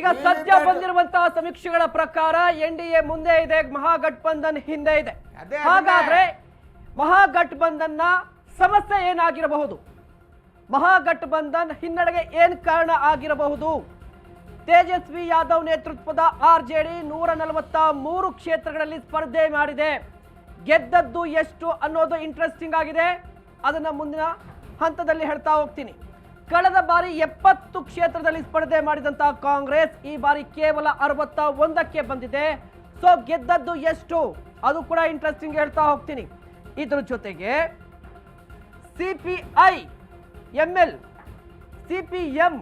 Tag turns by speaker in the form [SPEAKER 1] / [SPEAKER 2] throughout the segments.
[SPEAKER 1] ಈಗ ಸದ್ಯ ಬಂದಿರುವಂತಹ ಸಮೀಕ್ಷೆಗಳ ಪ್ರಕಾರ ಎನ್ ಡಿ ಎ ಮುಂದೆ ಇದೆ ಮಹಾಗಠಬಂಧನ್ ಹಿಂದೆ ಇದೆ. ಹಾಗಾದ್ರೆ ಮಹಾಗಠಬಂಧನ್ನ ಸಮಸ್ಯೆ ಏನಾಗಿರಬಹುದು? ಮಹಾಗಠಬಂಧನ್ ಹಿನ್ನಡೆಗೆ ಏನ್ ಕಾರಣ ಆಗಿರಬಹುದು? ತೇಜಸ್ವಿ ಯಾದವ್ ನೇತೃತ್ವದ ಆರ್ ಜೆ ಡಿ ನೂರ ನಲವತ್ತ ಮೂರು ಕ್ಷೇತ್ರಗಳಲ್ಲಿ ಸ್ಪರ್ಧೆ ಮಾಡಿದೆ. ಗೆದ್ದದ್ದು ಎಷ್ಟು ಅನ್ನೋದು ಇಂಟ್ರೆಸ್ಟಿಂಗ್ ಆಗಿದೆ. ಅದನ್ನ ಮುಂದಿನ ಹಂತದಲ್ಲಿ ಹೇಳ್ತಾ ಹೋಗ್ತೀನಿ. ಕಳೆದ ಬಾರಿ ಎಪ್ಪತ್ತು ಕ್ಷೇತ್ರದಲ್ಲಿ ಸ್ಪರ್ಧೆ ಮಾಡಿದಂತಹ ಕಾಂಗ್ರೆಸ್ ಈ ಬಾರಿ ಕೇವಲ ಅರವತ್ತ ಒಂದಕ್ಕೆ ಬಂದಿದೆ. ಸೊ ಗೆದ್ದದ್ದು ಎಷ್ಟು? ಅದು ಕೂಡ ಇಂಟ್ರೆಸ್ಟಿಂಗ್ ಹೇಳ್ತಾ ಹೋಗ್ತೀನಿ. ಇದ್ರ ಜೊತೆಗೆ ಸಿಪಿಐ ಎಂಎಲ್ ಸಿಪಿಎಂ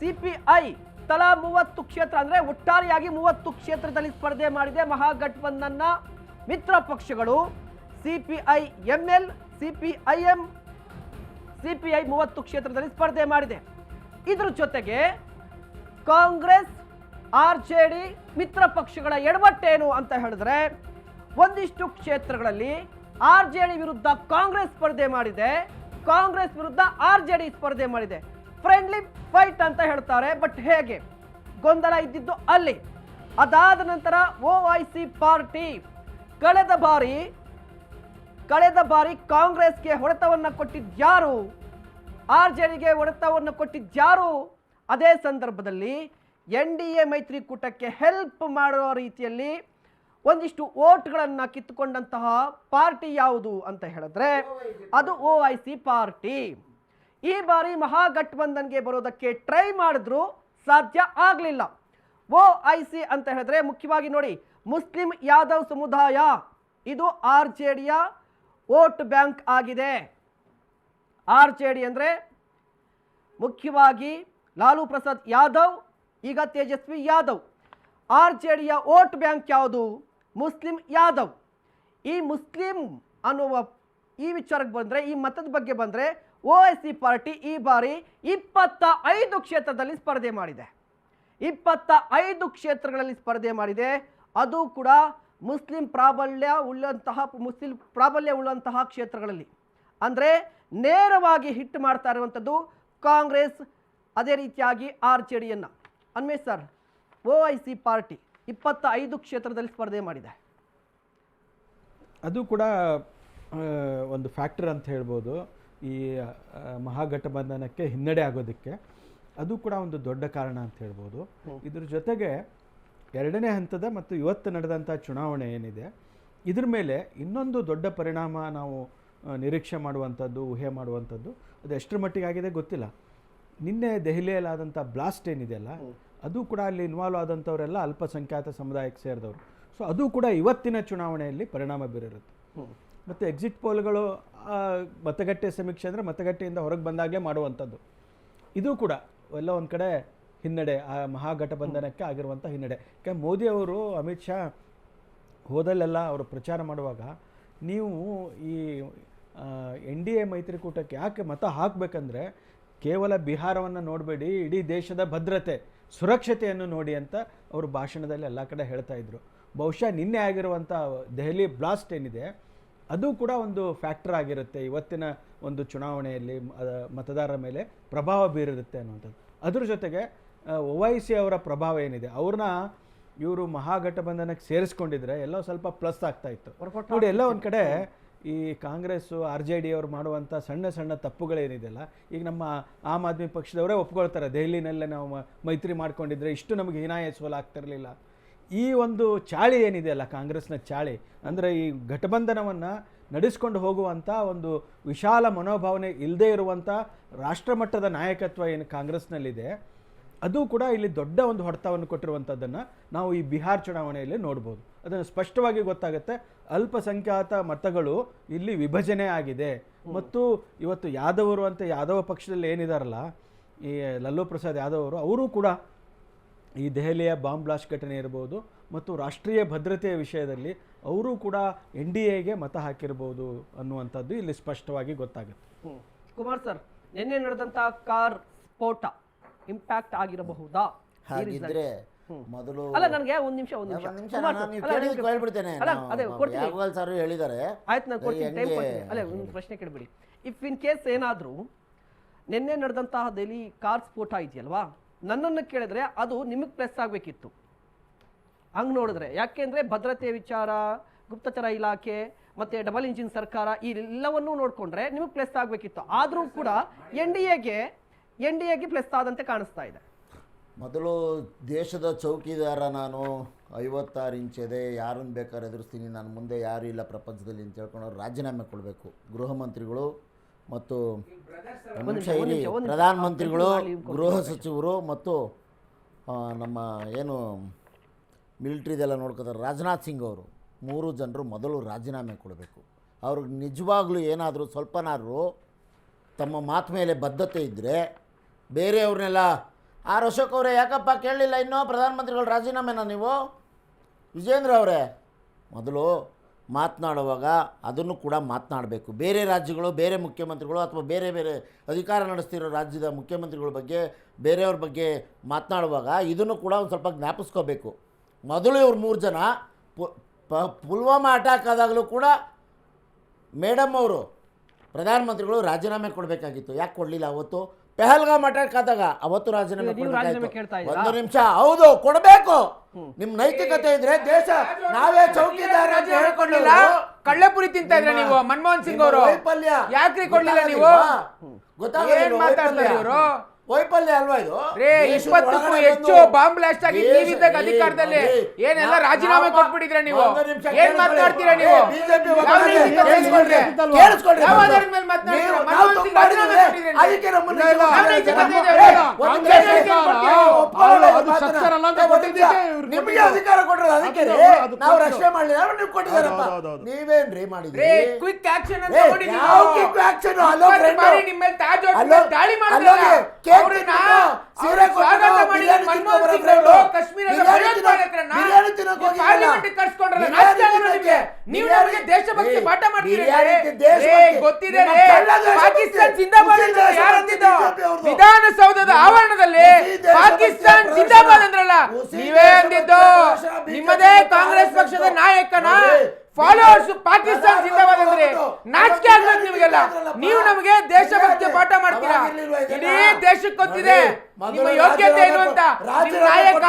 [SPEAKER 1] ಸಿಪಿಐ ತಲಾ ಮೂವತ್ತು ಕ್ಷೇತ್ರ ಅಂದ್ರೆ ಒಟ್ಟಾರೆಯಾಗಿ ಮೂವತ್ತು ಕ್ಷೇತ್ರದಲ್ಲಿ ಸ್ಪರ್ಧೆ ಮಾಡಿದೆ ಮಹಾಗಠಬಂಧನ್ನ ಮಿತ್ರ ಪಕ್ಷಗಳು. ಸಿಪಿಐ ಎಂಎಲ್ ಸಿಪಿಐಎಂ ಸಿಪಿಐ ಮೂವತ್ತು ಕ್ಷೇತ್ರದಲ್ಲಿ ಸ್ಪರ್ಧೆ ಮಾಡಿದೆ. ಇದ್ರ ಜೊತೆಗೆ ಕಾಂಗ್ರೆಸ್, ಆರ್ ಜೆ ಡಿ, ಮಿತ್ರ ಪಕ್ಷಗಳ ಎಡವಟ್ಟೇನು ಅಂತ ಹೇಳಿದ್ರೆ, ಒಂದಿಷ್ಟು ಕ್ಷೇತ್ರಗಳಲ್ಲಿ ಆರ್ ಜೆ ಡಿ ವಿರುದ್ಧ ಕಾಂಗ್ರೆಸ್ ಸ್ಪರ್ಧೆ ಮಾಡಿದೆ, ಕಾಂಗ್ರೆಸ್ ವಿರುದ್ಧ ಆರ್ ಜೆ ಡಿ ಸ್ಪರ್ಧೆ ಮಾಡಿದೆ. ಫ್ರೆಂಡ್ಲಿ ಫೈಟ್ ಅಂತ ಹೇಳ್ತಾರೆ, ಬಟ್ ಹೇಗೆ? ಗೊಂದಲ ಇದ್ದಿದ್ದು ಅಲ್ಲಿ. ಅದಾದ ನಂತರ ಓ ಐ ಸಿ ಪಾರ್ಟಿ, ಕಳೆದ ಬಾರಿ ಕಳೆದ ಬಾರಿ ಕಾಂಗ್ರೆಸ್ಗೆ ಹೊಡೆತವನ್ನು ಕೊಟ್ಟಿದ್ಯಾರು ಆರ್ ಜೆ ಡಿಗೆ ಹೊಡೆತವನ್ನು ಕೊಟ್ಟಿದ್ಯಾರು ಅದೇ ಸಂದರ್ಭದಲ್ಲಿ ಎನ್ ಡಿ ಎ ಮೈತ್ರಿಕೂಟಕ್ಕೆ ಹೆಲ್ಪ್ ಮಾಡುವ ರೀತಿಯಲ್ಲಿ ಒಂದಿಷ್ಟು ಓಟ್ಗಳನ್ನು ಕಿತ್ತುಕೊಂಡಂತಹ ಪಾರ್ಟಿ ಯಾವುದು ಅಂತ ಹೇಳಿದ್ರೆ ಅದು ಓ ಐ ಸಿ ಪಾರ್ಟಿ. ಈ ಬಾರಿ ಮಹಾಗಠಬಂಧನ್ಗೆ ಬರೋದಕ್ಕೆ ಟ್ರೈ ಮಾಡಿದ್ರು ಸಾಧ್ಯ ಆಗಲಿಲ್ಲ. ಓ ಐ ಸಿ ಅಂತ ಹೇಳಿದ್ರೆ ಮುಖ್ಯವಾಗಿ ನೋಡಿ ಮುಸ್ಲಿಂ ಯಾದವ್ ಸಮುದಾಯ, ಇದು ಆರ್ ಜೆ ಡಿಯ ವೋಟ್ ಬ್ಯಾಂಕ್ ಆಗಿದೆ. ಆರ್ ಜೆ ಡಿ ಅಂದರೆ ಮುಖ್ಯವಾಗಿ ಲಾಲು ಪ್ರಸಾದ್ ಯಾದವ್, ಈಗ ತೇಜಸ್ವಿ ಯಾದವ್. ಆರ್ ಜೆ ಡಿಯ ವೋಟ್ ಬ್ಯಾಂಕ್ ಯಾವುದು? ಮುಸ್ಲಿಂ ಯಾದವ್. ಈ ಮುಸ್ಲಿಂ ಅನ್ನುವ ಈ ವಿಚಾರಕ್ಕೆ ಬಂದರೆ, ಈ ಮತದ ಬಗ್ಗೆ ಬಂದರೆ ಓ ಎಸ್ ಸಿ ಪಾರ್ಟಿ ಈ ಬಾರಿ ಇಪ್ಪತ್ತ ಐದು ಕ್ಷೇತ್ರದಲ್ಲಿ ಸ್ಪರ್ಧೆ ಮಾಡಿದೆ. ಇಪ್ಪತ್ತ ಐದು ಕ್ಷೇತ್ರಗಳಲ್ಲಿ ಸ್ಪರ್ಧೆ ಮಾಡಿದೆ. ಅದು ಕೂಡ ಮುಸ್ಲಿಂ ಪ್ರಾಬಲ್ಯ ಉಳ್ಳಂತಹ ಮುಸ್ಲಿಂ ಪ್ರಾಬಲ್ಯ ಉಳ್ಳಂತಹ ಕ್ಷೇತ್ರಗಳಲ್ಲಿ. ಅಂದರೆ ನೇರವಾಗಿ ಹಿಟ್ ಮಾಡ್ತಾ ಇರುವಂಥದ್ದು ಕಾಂಗ್ರೆಸ್ ಅದೇ ರೀತಿಯಾಗಿ ಆರ್ ಜೆ ಡಿಯನ್ನು ಅನ್ವೇ ಸರ್ ಓ ಐ ಸಿ ಪಾರ್ಟಿ ಇಪ್ಪತ್ತ ಐದು ಕ್ಷೇತ್ರದಲ್ಲಿ ಸ್ಪರ್ಧೆ ಮಾಡಿದೆ.
[SPEAKER 2] ಅದು ಕೂಡ ಒಂದು ಫ್ಯಾಕ್ಟರ್ ಅಂತ ಹೇಳ್ಬೋದು. ಈ ಮಹಾಘಟಬಂಧನಕ್ಕೆ ಮಹಾಗಠಬಂಧನಕ್ಕೆ ಹಿನ್ನಡೆ ಆಗೋದಕ್ಕೆ. ಅದು ಕೂಡ ಒಂದು ದೊಡ್ಡ ಕಾರಣ ಅಂತ ಹೇಳ್ಬೋದು. ಇದ್ರ ಜೊತೆಗೆ ಎರಡನೇ ಹಂತದ ಮತ್ತು ಇವತ್ತು ನಡೆದಂಥ ಚುನಾವಣೆ ಏನಿದೆ ಇದ್ರ ಮೇಲೆ ಇನ್ನೊಂದು ದೊಡ್ಡ ಪರಿಣಾಮ ನಾವು ನಿರೀಕ್ಷೆ ಮಾಡುವಂಥದ್ದು ಊಹೆ ಮಾಡುವಂಥದ್ದು ಅದು ಎಷ್ಟರ ಮಟ್ಟಿಗೆ ಆಗಿದೆ ಗೊತ್ತಿಲ್ಲ. ನಿನ್ನೆ ದೆಹಲಿಯಲ್ಲಾದಂಥ ಬ್ಲಾಸ್ಟ್ ಏನಿದೆಯಲ್ಲ ಅದು ಕೂಡ ಅಲ್ಲಿ ಇನ್ವಾಲ್ವ್ ಆದಂಥವರೆಲ್ಲ ಅಲ್ಪಸಂಖ್ಯಾತ ಸಮುದಾಯಕ್ಕೆ ಸೇರಿದವರು. ಸೊ ಅದು ಕೂಡ ಇವತ್ತಿನ ಚುನಾವಣೆಯಲ್ಲಿ ಪರಿಣಾಮ ಬೀರಿರುತ್ತೆ. ಮತ್ತು ಎಕ್ಸಿಟ್ ಪೋಲ್ಗಳು ಮತಗಟ್ಟೆ ಸಮೀಕ್ಷೆ ಅಂದರೆ ಮತಗಟ್ಟೆಯಿಂದ ಹೊರಗೆ ಬಂದಾಗಲೇ ಮಾಡುವಂಥದ್ದು. ಇದು ಕೂಡ ಎಲ್ಲ ಒಂದು ಕಡೆ ಹಿನ್ನಡೆ, ಆ ಮಹಾಗಠಬಂಧನಕ್ಕೆ ಆಗಿರುವಂಥ ಹಿನ್ನಡೆ. ಯಾಕೆ, ಮೋದಿ ಅವರು, ಅಮಿತ್ ಶಾ ಹೋದಲ್ಲೆಲ್ಲ ಅವರು ಪ್ರಚಾರ ಮಾಡುವಾಗ ನೀವು ಈ ಎನ್ ಡಿ ಎ ಮೈತ್ರಿಕೂಟಕ್ಕೆ ಯಾಕೆ ಮತ ಹಾಕಬೇಕಂದ್ರೆ ಕೇವಲ ಬಿಹಾರವನ್ನು ನೋಡಬೇಡಿ, ಇಡೀ ದೇಶದ ಭದ್ರತೆ, ಸುರಕ್ಷತೆಯನ್ನು ನೋಡಿ ಅಂತ ಅವರು ಭಾಷಣದಲ್ಲಿ ಎಲ್ಲ ಕಡೆ ಹೇಳ್ತಾ ಇದ್ರು. ಬಹುಶಃ ನಿನ್ನೆ ಆಗಿರುವಂಥ ದೆಹಲಿ ಬ್ಲಾಸ್ಟ್ ಏನಿದೆ, ಅದು ಕೂಡ ಒಂದು ಫ್ಯಾಕ್ಟರ್ ಆಗಿರುತ್ತೆ. ಇವತ್ತಿನ ಒಂದು ಚುನಾವಣೆಯಲ್ಲಿ ಮತದಾರರ ಮೇಲೆ ಪ್ರಭಾವ ಬೀರಿರುತ್ತೆ ಅನ್ನುವಂಥದ್ದು. ಅದ್ರ ಜೊತೆಗೆ ಒವೈಸಿ ಅವರ ಪ್ರಭಾವ ಏನಿದೆ? ಅವ್ರನ್ನ ಇವರು ಮಹಾಗಠಬಂಧನಕ್ಕೆ ಸೇರಿಸ್ಕೊಂಡಿದ್ರೆ ಎಲ್ಲೋ ಸ್ವಲ್ಪ ಪ್ಲಸ್ ಆಗ್ತಾ ಇತ್ತು. ನೋಡಿ ಎಲ್ಲ ಒಂದು ಕಡೆ ಈ ಕಾಂಗ್ರೆಸ್ಸು ಆರ್ ಜೆ ಡಿ ಅವರು ಮಾಡುವಂಥ ಸಣ್ಣ ಸಣ್ಣ ತಪ್ಪುಗಳೇನಿದೆಯಲ್ಲ ಈಗ ನಮ್ಮ ಆಮ್ ಆದ್ಮಿ ಪಕ್ಷದವರೇ ಒಪ್ಕೊಳ್ತಾರೆ ದೆಹಲಿನಲ್ಲೇ ನಾವು ಮೈತ್ರಿ ಮಾಡ್ಕೊಂಡಿದ್ರೆ ಇಷ್ಟು ನಮಗೆ ಹೀನಾಯ ಸೋಲಾಗ್ತಿರಲಿಲ್ಲ ಈ ಒಂದು ಚಾಳಿ ಏನಿದೆಯಲ್ಲ ಕಾಂಗ್ರೆಸ್ನ ಚಾಳಿ ಅಂದರೆ ಈ ಘಟಬಂಧನವನ್ನು ನಡೆಸ್ಕೊಂಡು ಹೋಗುವಂಥ ಒಂದು ವಿಶಾಲ ಮನೋಭಾವನೆ ಇಲ್ಲದೇ ಇರುವಂಥ ರಾಷ್ಟ್ರಮಟ್ಟದ ನಾಯಕತ್ವ ಏನು ಕಾಂಗ್ರೆಸ್ನಲ್ಲಿದೆ ಅದು ಕೂಡ ಇಲ್ಲಿ ದೊಡ್ಡ ಒಂದು ಹೊಡೆತವನ್ನು ಕೊಟ್ಟಿರುವಂಥದ್ದನ್ನು ನಾವು ಈ ಬಿಹಾರ್ ಚುನಾವಣೆಯಲ್ಲಿ ನೋಡ್ಬೋದು. ಅದನ್ನು ಸ್ಪಷ್ಟವಾಗಿ ಗೊತ್ತಾಗುತ್ತೆ ಅಲ್ಪಸಂಖ್ಯಾತ ಮತಗಳು ಇಲ್ಲಿ ವಿಭಜನೆ ಆಗಿದೆ. ಮತ್ತು ಇವತ್ತು ಯಾದವರು ಅಂತ ಯಾದವ ಪಕ್ಷದಲ್ಲಿ ಏನಿದಾರಲ್ಲ ಈ ಲಲ್ಲೂ ಪ್ರಸಾದ್ ಯಾದವ್ ಅವರು ಅವರು ಕೂಡ ಈ ದೆಹಲಿಯ ಬಾಂಬ್ ಬ್ಲಾಸ್ಟ್ ಘಟನೆ ಇರ್ಬೋದು ಮತ್ತು ರಾಷ್ಟ್ರೀಯ ಭದ್ರತೆಯ ವಿಷಯದಲ್ಲಿ ಅವರು ಕೂಡ ಎನ್ ಡಿ ಎಗೆ ಮತ ಹಾಕಿರ್ಬೋದು ಅನ್ನುವಂಥದ್ದು ಇಲ್ಲಿ ಸ್ಪಷ್ಟವಾಗಿ ಗೊತ್ತಾಗುತ್ತೆ.
[SPEAKER 1] ಕುಮಾರ್ ಸರ್ ನಿನ್ನೆ ನಡೆದಂತಹ ಕಾರ್ ಸ್ಫೋಟ ಇಂಪ್ಯಾಕ್ಟ್ ಆಗಿರಬಹುದಾ?
[SPEAKER 3] ಹಾಗಿದ್ರೆ ಮೊದಲು
[SPEAKER 1] ಅಲ್ಲ ನನಗೆ ಒಂದು ನಿಮಿಷ ಒಂದು ನಿಮಿಷ.
[SPEAKER 3] ಹೇಳ್ಬಿಡ್ತೇನೆ
[SPEAKER 1] ಅದೇ ಕೊಡ್ತೀನಿ.
[SPEAKER 3] ಸರ್ ಹೇಳಿದ್ದಾರೆ
[SPEAKER 1] ಆಯ್ತು ನಾನು ಕೊಡ್ತೀನಿ ಟೈಮ್ ಕೊಡ್ತೀನಿ. ಅಲ್ಲೇ ಒಂದು ಪ್ರಶ್ನೆ ಕೇಳಬೇಡಿ. ಇಫ್ ಇನ್ ಕೇಸ್ ಏನಾದರೂ ನಿನ್ನೆ ನಡೆದಂತಹ ದೆಹಲಿ ಕಾರ್ ಸ್ಫೋಟ ಇದೆಯಲ್ವಾ ನನ್ನನ್ನು ಕೇಳಿದ್ರೆ ಅದು ನಿಮಗೆ ಪ್ಲಸ್ ಆಗಬೇಕಿತ್ತು. ಹಂಗೆ ನೋಡಿದ್ರೆ ಯಾಕೆಂದ್ರೆ ಭದ್ರತೆ ವಿಚಾರ ಗುಪ್ತಚರ ಇಲಾಖೆ ಮತ್ತೆ ಡಬಲ್ ಇಂಜಿನ್ ಸರ್ಕಾರ ಈ ಎಲ್ಲವನ್ನೂ ನೋಡಿಕೊಂಡ್ರೆ ನಿಮಗೆ ಪ್ಲಸ್ ಆಗಬೇಕಿತ್ತು. ಆದರೂ ಕೂಡ ಎನ್ ಡಿ ಎಗೆ ಎನ್ ಡಿ ಎಗೆ ಪ್ಲಸ್ ಆದಂತೆ ಕಾಣಿಸ್ತಾ ಇದೆ.
[SPEAKER 3] ಮೊದಲು ದೇಶದ ಚೌಕಿದಾರ ನಾನು ಐವತ್ತಾರು ಇಂಚಿದೆ ಯಾರನ್ನು ಬೇಕಾದ್ರೆ ಎದುರಿಸ್ತೀನಿ ನಾನು ಮುಂದೆ ಯಾರೂ ಇಲ್ಲ ಪ್ರಪಂಚದಲ್ಲಿ ಅಂತ ಹೇಳ್ಕೊಂಡು ಅವ್ರು ರಾಜೀನಾಮೆ ಕೊಡಬೇಕು. ಗೃಹ ಮಂತ್ರಿಗಳು ಮತ್ತು
[SPEAKER 1] ಶೈಲಿ.
[SPEAKER 3] ಪ್ರಧಾನಮಂತ್ರಿಗಳು ಗೃಹ ಸಚಿವರು ಮತ್ತು ನಮ್ಮ ಏನು ಮಿಲಿಟ್ರಿದೆಲ್ಲ ನೋಡ್ಕೋತಾರೆ ರಾಜನಾಥ್ ಸಿಂಗ್ ಅವರು. ಮೂರು ಜನರು ಮೊದಲು ರಾಜೀನಾಮೆ ಕೊಡಬೇಕು. ಅವ್ರಿಗೆ ನಿಜವಾಗ್ಲೂ ಏನಾದರೂ ಸ್ವಲ್ಪನಾದರೂ ತಮ್ಮ ಮಾತು ಮೇಲೆ ಬದ್ಧತೆ ಇದ್ದರೆ ಬೇರೆಯವ್ರನ್ನೆಲ್ಲ ಆರು ಅಶೋಕ್ ಅವರೇ ಯಾಕಪ್ಪ ಕೇಳಲಿಲ್ಲ? ಇನ್ನೂ ಪ್ರಧಾನಮಂತ್ರಿಗಳು ರಾಜೀನಾಮೆನ ನೀವು? ವಿಜೇಂದ್ರ ಅವರೇ, ಮೊದಲು ಮಾತನಾಡುವಾಗ ಅದನ್ನು ಕೂಡ ಮಾತನಾಡಬೇಕು. ಬೇರೆ ರಾಜ್ಯಗಳು, ಬೇರೆ ಮುಖ್ಯಮಂತ್ರಿಗಳು ಅಥವಾ ಬೇರೆ ಬೇರೆ ಅಧಿಕಾರ ನಡೆಸ್ತಿರೋ ರಾಜ್ಯದ ಮುಖ್ಯಮಂತ್ರಿಗಳ ಬಗ್ಗೆ, ಬೇರೆಯವ್ರ ಬಗ್ಗೆ ಮಾತನಾಡುವಾಗ ಇದನ್ನು ಕೂಡ ಒಂದು ಸ್ವಲ್ಪ ಜ್ಞಾಪಿಸ್ಕೋಬೇಕು. ಮೊದಲು ಇವ್ರು ಮೂರು ಜನ ಪುಲ್ವಾಮಾ ಅಟ್ಯಾಕ್ ಆದಾಗಲೂ ಕೂಡ ಮೇಡಮ್ ಅವರು ಪ್ರಧಾನಮಂತ್ರಿಗಳು ರಾಜೀನಾಮೆ ಕೊಡಬೇಕಾಗಿತ್ತು. ಯಾಕೆ ಕೊಡಲಿಲ್ಲ ಅವತ್ತು? ಪೆಹಲ್ಗಾಮ್ ಅಟ್ಯಾಕ್ ಆದಾಗ ಅವತ್ತು ರಾಜೀನಾಮೆ
[SPEAKER 1] ನೀವು ರಾಜೀನಾಮೆ
[SPEAKER 3] ಕೊಡ್ಬೇಕಾಯ್ತು.
[SPEAKER 1] ಕೇಳ್ತಾ ಇದ್ದೀರಾ?
[SPEAKER 3] ಒಂದು ನಿಮಿಷ ಹೌದು ಕೊಡಬೇಕು ನಿಮ್ ನೈತಿಕತೆ ಇದ್ರೆ ದೇಶ ನಾವೇ ಚೌಕಿದಾರ ಅಂತ ಹೇಳ್ಕೊಂಡಿಲ್ಲ
[SPEAKER 4] ಕಳ್ಳೆಪುರಿ ತಿಂತಾ ಇದ್ರೆ ನೀವು ಮನಮೋಹನ್ ಸಿಂಗ್ ಅವರು
[SPEAKER 3] ವೈಫಲ್ಯ
[SPEAKER 4] ಯಾಕ್ರಿ ಕೊಡ್ಲಿಲ್ಲ ನೀವು
[SPEAKER 3] ಗೊತ್ತಾಗಲಿಲ್ವಾ?
[SPEAKER 4] ಏನ್ ಮಾತಾಡ್ತಾರೆ
[SPEAKER 3] ವೈಫಲ್ಯ?
[SPEAKER 4] ಇವ್ರು?
[SPEAKER 3] ವೈಫಲ್ಯ ಅಲ್ವಾ ಇದು?
[SPEAKER 4] ರೇ ಇಪ್ಪತ್ತಕ್ಕೂ ಹೆಚ್ಚು ಬಾಂಬ್ ಬ್ಲಾಸ್ಟ್ ಆಗಿ ನೀವಿದ್ದಾಗ ಅಧಿಕಾರದಲ್ಲಿ ಏನೆಲ್ಲ ರಾಜೀನಾಮೆ ಕೊಟ್ಬಿಟ್ಟಿದ್ರೆ ನೀವು? ಏನ್. ಮಾತಾಡ್ತೀರಾ ನೀವು?
[SPEAKER 3] ಮಾಡಿದ್ರೆ ನಿಮಗೆ ಅಧಿಕಾರ ಕೊಟ್ಟರು ಅದಕ್ಕೆ ನಾವು. ರಕ್ಷಣೆ ಮಾಡಲಿಲ್ಲ. ನೀವು ಕೊಟ್ಟಿದ್ದಾರಪ್ಪ?
[SPEAKER 5] ನೀವೇನ್
[SPEAKER 3] ರೀ ಮಾಡಿದ್ರಿ
[SPEAKER 4] ಕ್ವಿಕ್ ಆಕ್ಷನ್ ಕ್ವಿಕ್
[SPEAKER 3] friend.
[SPEAKER 4] ನಿಮ್ಮ ದಾಳಿ.
[SPEAKER 3] ಕೇಕ್
[SPEAKER 4] ಅವ್ರನ್ನ
[SPEAKER 3] ಸೀರೆ
[SPEAKER 4] ಸ್ವಾಗತ
[SPEAKER 3] ಕೊಟ್ಕೊಂಡು,
[SPEAKER 4] ಮಾಡಿದ
[SPEAKER 3] ಬಿರಿಯಾನಿ
[SPEAKER 4] ಮನಮೋಹನ್ ಸಿಂಗ್ ಅವರು. ಕಾಶ್ಮೀರದ ಭಯೋತ್ಪಾದಕರನ್ನ
[SPEAKER 3] ಬಿರಿಯಾನಿ ತಿನ್ನೋಕೆ ಹೋಗಿದ್ರಲ್ಲ.
[SPEAKER 4] ಕರ್ಸ್ಕೊಂಡ್ರಲ್ಲ.
[SPEAKER 3] ತಿನ್ನೋಕೆ.
[SPEAKER 4] ನಿಮ್ಗೆ. ನೀವು ನಮಗೆ ದೇಶಭಕ್ತಿ ಪಾಠ ಮಾಡ್ತೀರಿ
[SPEAKER 3] ಬಿರಿಯಾನಿ
[SPEAKER 4] ರೇ.
[SPEAKER 3] ದೇಶಭಕ್ತಿ.
[SPEAKER 4] ರೇ, ಗೊತ್ತಿದೆ ಪಾಕಿಸ್ತಾನ ಜಿಂದಾಬಾದ್ ಅಂತ ಯಾರು ಅಂತಿದ್ದು? ವಿಧಾನಸೌಧದ ಆವರಣದಲ್ಲಿ ಪಾಕಿಸ್ತಾನ್. ಜಿಂದಾಬಾದ್ ಅಂದ್ರಲ್ಲ ನೀವೇ ಅಂದಿದ್ದು ನಿಮ್ಮದೇ ಕಾಂಗ್ರೆಸ್ ಪಕ್ಷದ ನಾಯಕನ ಫಾಲೋವರ್ಸ್ ಪಾಕಿಸ್ತಾನ ಜಿಂದಾಬಾದ್ ಅಂದ್ರೆ ನಾಚಿಕೆ ಆಗ್ಬೇಕು ನಿಮಗೆಲ್ಲ. ನೀವು ನಮಗೆ ದೇಶಭಕ್ತಿ ಪಾಠ ಮಾಡ್ತೀರಾ? ಇಡೀ ದೇಶಕ್ಕೆ ಗೊತ್ತಿದೆ ನಿಮ್ಮ ಯೋಗ್ಯತೆ ಏನು ಅಂತ? ನಾಯಕ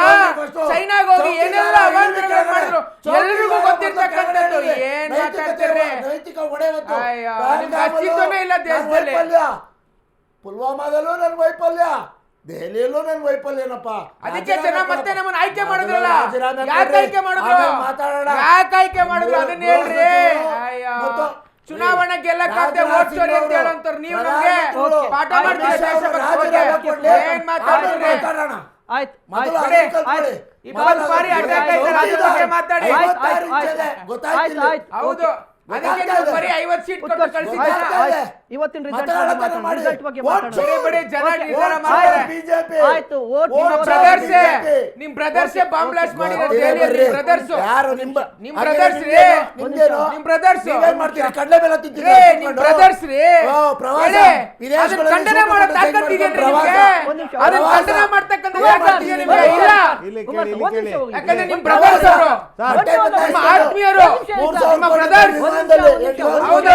[SPEAKER 4] ಚೈನಾಗ ಹೋಗಿ ಏನೆಲ್ಲ
[SPEAKER 3] ಅವಾಂತರಗಳನ್ನು
[SPEAKER 4] ಮಾಡಿದ್ರು? ಎಲ್ರಿಗೂ ಗೊತ್ತಿರ್ತಕ್ಕಂಥದ್ದು ಏನ್ ಮಾತಾಡ್ತೀರಿ. ಅಯ್ಯೋ, ನಿಮ್ಗೆ ಅಸ್ತಿತ್ವನೇ ಇಲ್ಲ ದೇಶದಲ್ಲಿ.
[SPEAKER 3] ಪುಲ್ವಾಮಾದಲ್ಲೂ ನನ್ನ ವೈಫಲ್ಯ. ದೆಹಲಿಯಲ್ಲೂ ನನ್ನ ವೈಫಲ್ಯನಪ್ಪ
[SPEAKER 4] ಅದಕ್ಕೆ ಜನ ಮತ್ತೆ. ನಮ್ಮನ್ನ ಆಯ್ಕೆ ಮಾಡಿದ್ರಲ್ಲ? ಯಾಕೆ ಆಯ್ಕೆ ಮಾಡಿದ್ರು?
[SPEAKER 3] ಮಾತಾಡೋಣ.
[SPEAKER 4] ಯಾಕೆ ಆಯ್ಕೆ ಮಾಡಿದ್ರು? ಅದನ್ನ ಹೇಳ್ರಿ. ಚುನಾವಣೆ ಗೆಲ್ಲಕ್ಕಾಗದೆ ಓಟ್ ಚೋರಿ ಅಂತ
[SPEAKER 3] ಅವರು,
[SPEAKER 4] ನೀವು ನಮ್ಗೆ ಪಾಠ ಮಾಡ್ತೀರಿ ಏನ್ ಮಾತಾಡ್ತೀರಿ?
[SPEAKER 3] ಮಾತಾಡೋಣ.
[SPEAKER 1] ಆಯ್ತು.
[SPEAKER 4] ಇಪ್ಪತ್ತು ಬಾರಿ attack ಆಯ್ತು, ಮಾತಾಡಿ. ಹೌದು. ಬರೀ ಐವತ್ತು ಸೀಟ್ ಕೊಟ್ಟು ಕಳಿಸಿದ್ದೀರಾ.
[SPEAKER 1] ಇವತ್ತಿನ ರಿಸಲ್ಟ್ ಬಗ್ಗೆ
[SPEAKER 4] ಜನ. ನಿರ್ಧಾರ ಮಾಡ್ತಾರೆ
[SPEAKER 1] ಆಯ್ತು,
[SPEAKER 4] ಬ್ರದರ್ಸ್. ನಿಮ್ ಬ್ರದರ್ಸ್ ಬಾಂಬ್ ಬ್ಲಾಸ್ಟ್ ಮಾಡಿರೋ. ಬ್ರದರ್ಸ್
[SPEAKER 3] ಯಾರು ನಿಮ್ಮ
[SPEAKER 4] ನಿಮ್
[SPEAKER 3] ಹಾಗೆ
[SPEAKER 4] brothers ರೀ.
[SPEAKER 3] ನಿಮ್ದೇನು? ನಿಮ್ದೇನು?
[SPEAKER 4] ನಿಮ್ brothers.
[SPEAKER 3] ನೀವೇನ್ ಮಾಡ್ತೀರಿ ಕಡಲೆ ಬೆಲ್ಲ ತಿಂತೀರಿ
[SPEAKER 4] ರೇ ನಿಮ್ ಬ್ರದರ್ಸ್ ರೀ
[SPEAKER 3] ಪ್ರವಾಸ. ವಿದೇಶಗಳಲ್ಲಿ
[SPEAKER 4] ಖಂಡನೆ ಮಾಡೋ ತಾಕತ್ತು. ನಿಮ್ಗೆ? ಅದನ್ನ ಮಾಡ್ತಕ್ಕಂಥ ತಾಕತ್ತು? ನಿಮ್ಗೆ? ಇಲ್ಲ
[SPEAKER 5] ಇಲ್ಲಿ ಕೇಳಿ,
[SPEAKER 1] ಒಂದ್
[SPEAKER 5] ಇಲ್ಲಿ
[SPEAKER 1] ನಿಮಿಷ
[SPEAKER 5] ಕೇಳಿ.
[SPEAKER 4] ಯಾಕಂದ್ರೆ ನಿಮ್
[SPEAKER 3] ಪ್ರವಾಸ.
[SPEAKER 4] ಬ್ರದರ್ಸ್ ಅವರು. ನಿಮ್ಮ ಆತ್ಮೀಯರು
[SPEAKER 1] ಒಂದ್
[SPEAKER 4] ನಿಮ್ಮ
[SPEAKER 1] ನಿಮಿಷ,
[SPEAKER 3] ಎಂಟು
[SPEAKER 4] ಹೌದು.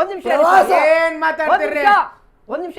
[SPEAKER 1] ಒಂದ್ ನಿಮಿಷ.
[SPEAKER 4] ಏನ್ ಮಾತಾಡ್ತೀರಿ
[SPEAKER 1] ಒಂದ್ ನಿಮಿಷ.